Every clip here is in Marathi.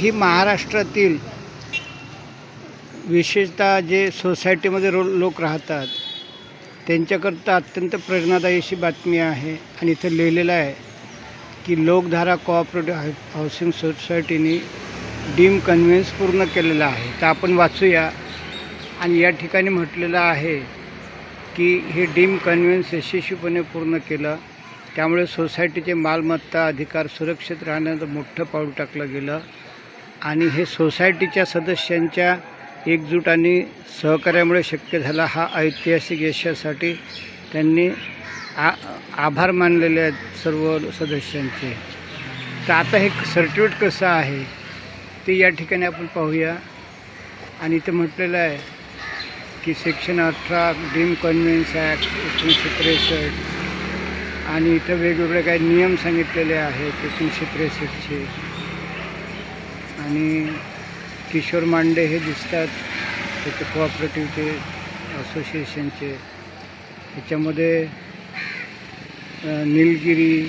ही महाराष्ट्रातील विशेषतः जे सोसायटीमध्ये रो लोक राहतात त्यांच्याकरता अत्यंत प्रेरणादायी अशी बातमी आहे आणि इथं लिहिलेलं आहे की लोकधारा कोऑपरेटिव्ह हाय हाऊसिंग सोसायटीने डीम कन्व्हेन्स पूर्ण केलेला आहे. तर आपण वाचूया. आणि या ठिकाणी म्हटलेलं आहे की हे डीम कन्व्हेन्स यशस्वीपणे पूर्ण केलं. त्यामुळे सोसायटीचे मालमत्ता अधिकार सुरक्षित राहण्याचं मोठं पाऊल टाकलं गेलं. आणि हे सोसायटीच्या सदस्यांच्या एकजूट आणि सहकार्यामुळे शक्य झाला हा ऐतिहासिक यशासाठी त्यांनी आ आभार मानलेले आहेत सर्व सदस्यांचे. तर आता हे सर्टिफिकेट कसं आहे ते या ठिकाणी आपण पाहूया. आणि इथं म्हटलेलं आहे की सेक्शन अठरा डीम कन्व्हेन्स ॲक्ट एकोणीसशे त्रेसष्ट आणि इथं वेगवेगळे काही नियम सांगितलेले आहेत एकोणीसशे त्रेसष्टचे. आणि किशोर मांडे हे दिसतात. त्याचे कोऑपरेटिव्हचे असोसिएशनचे त्याच्यामध्ये नीलगिरी निलगिरी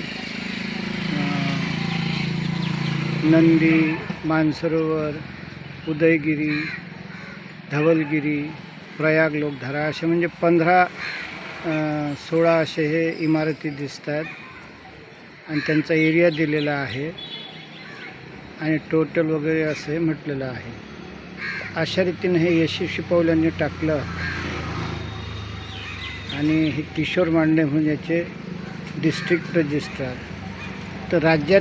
नंदी मानसरोवर उदयगिरी धवलगिरी प्रयाग लोकधारा असे म्हणजे पंधरा सोळा असे हे इमारती दिसतात. आणि त्यांचा एरिया दिलेला आहे. आणि टोटल वगैरे असे म्हटलेलं आहे. अशा रीतीने हे यशस्वी पाऊलांनी टाकलं. आणि हे किशोर मांडे म्हणून याचे डिस्ट्रिक्ट रजिस्ट्रार तर राज्यात